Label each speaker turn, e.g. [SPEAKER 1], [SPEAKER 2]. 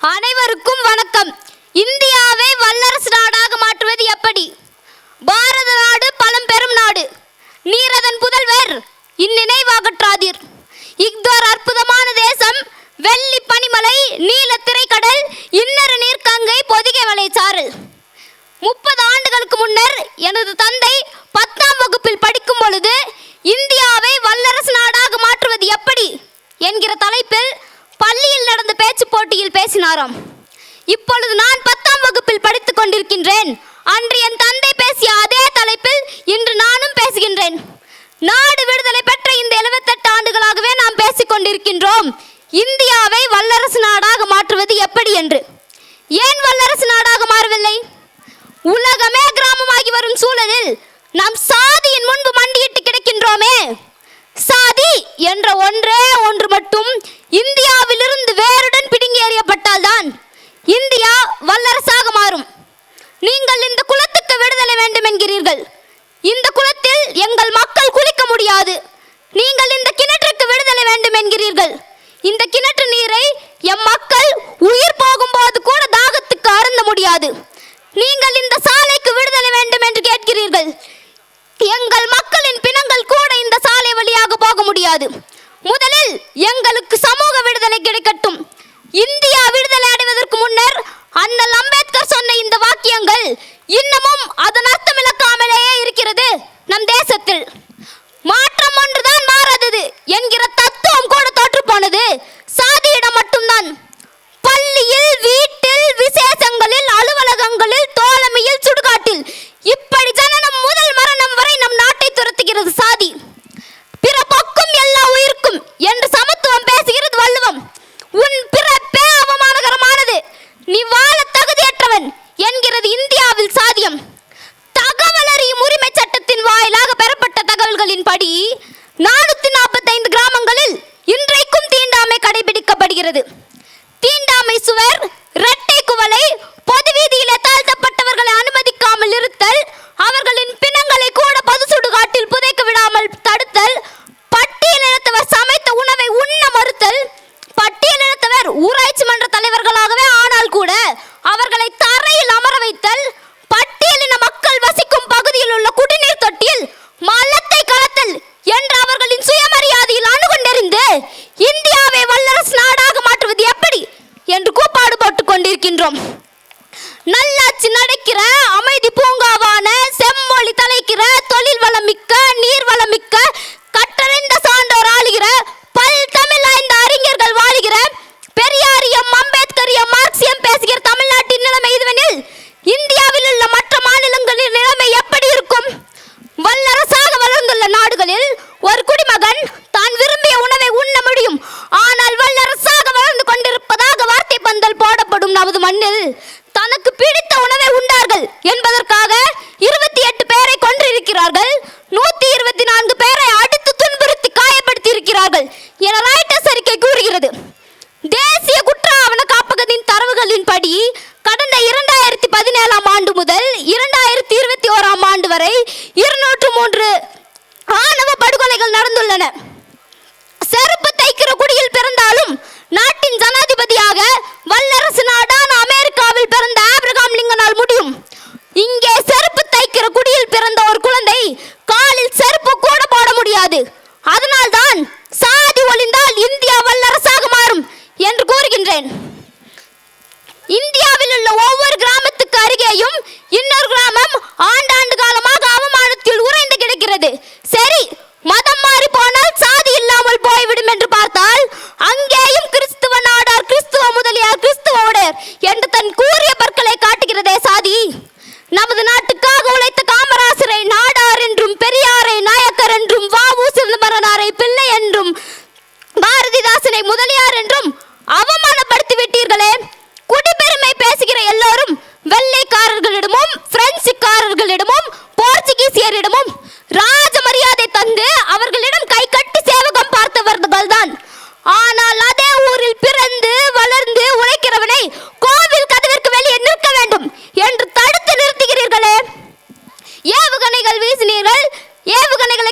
[SPEAKER 1] அனைவருக்கும் வணக்கம். இந்தியாவை வல்லரசு நாடாக மாற்றுவது எப்படி? பாரத நாடு பழம்பெரும் நாடு. நீரதன் புதல்வர் இந்நினைவாகற்றாதீர். இக்தோர் அற்புதமான தேசம் வெள்ளி பனிமலை நீல திரைக்கடல் இன்னரு நீர்க்கங்கை பொதிகை வலைச்சாறு முப்பது ஆண்டுகளுக்கு முன்னர் எனது தந்தை பத்தாம் வகுப்பில் படிக்கும் பொழுது இந்தியாவை வல்லரசு நாடாக மாற்றுவது எப்படி என்கிற தலைப்பில் பள்ளியில் நடந்த பேச்சு போட்டியில் பேசினாராம் இப்பொழுது நான் பத்தாம் வகுப்பில் படித்துக் கொண்டிருக்கின்றேன். அன்று என் தந்தை பேசிய அதே தலைப்பில் இன்று நானும் பேசுகின்றேன். நாடு விடுதலை பெற்ற இந்த 78 ஆண்டுகளாகவே நாம் பேசிக் கொண்டிருக்கின்றோம். இந்தியாவை வல்லரசு நாடாக மாற்றுவது எப்படி என்று. ஏன் வல்லரசு நாடாக மாறவில்லை? உலகமே கிராமமாகி வரும் சூழலில் நாம் சாதியின் முன்பு மண்டியிட்டு கிடக்கின்றோமே. சாதி என்ற ஒன்றே ஒன்று மட்டும் இந்தியாவில் இந்தியா வல்லரசாக மாறும். நீங்கள் இந்த குலத்துக்கு விடுதலை வேண்டும் என்கிறீர்கள். இந்த குலத்தில் எங்கள் மக்கள் குளிக்க முடியாது. நீங்கள் இந்த கிணற்றுக்கு விடுதலை வேண்டும் என்கிறீர்கள். இந்த கிணற்று நீரை எம் மக்கள் உயிர் போகும்போது கூட தாகத்துக்கு அருந்த முடியாது. நீங்கள் இந்த சாலைக்கு விடுதலை வேண்டும் என்று கேட்கிறீர்கள். எங்கள் மக்களின் பிணங்கள் கூட இந்த சாலை வழியாக போக முடியாது. முதலில் எங்களுக்கு சமூக விடுதலை கிடைக்கட்டும். இந்தியா என்கிற தீண்டாமை சுவர் இரட்டை குவளை பொது வீதியிலே தாழ்த்தப்பட்டவர்களை அனுமதிக்காமல் இருத்தல் அவர்கள் நூத்தி இருபத்தி நான்கு பேரை அடித்து துன்புறுத்தி காயப்படுத்தி இருக்கிறார்கள் என ராய்டர்ஸ் அறிக்கை கூறுகிறது. தேசிய குற்ற ஆவண காப்பகத்தின் தரவுகளின்படி கடந்த இரண்டாயிரத்தி பதினேழாம் ஆண்டு முதல் இரண்டாயிரத்தி இருபத்தி ஓராம் ஆண்டு வரை இருநூற்று மூன்று ஆணவ படுகொலைகள் நடந்துள்ளன. செருப்பு தைக்கிற குடியில் பிறந்தாலும் நாட்டின் ஜனாதிபதியாக வல்ல நமது நாட்டுக்காக உழைத்த காமராசரை நாடார் என்றும் பெரியாரை நாயக்கர் என்றும் வாவு சிதம்பரனாரை பிள்ளை என்றும் பாரதிதாசனை முதலியார் என்றும் அவமானப்படுத்தி விட்டீர்களே குடிபெருமை பேசுகிற எல்லாரும் வெள்ளைக்காரர்களிடமும் பிரெஞ்சுக்காரர்களிடமும் போர்ச்சுகீசியரிடமும் ராஜ மரியாதை தந்து அவர்களிடம் கை கட்டி சேவகம் பார்த்தவர்கள் தான் ஆனால் அதே ஊரில் பிறந்து வளர்ந்து உழைக்கிறவனை கோவில் கதவிற்கு வெளியே நிற்க வேண்டும் என்று தடு ஏவுகணைகள் வீசினீர்கள். ஏவுகணைகளை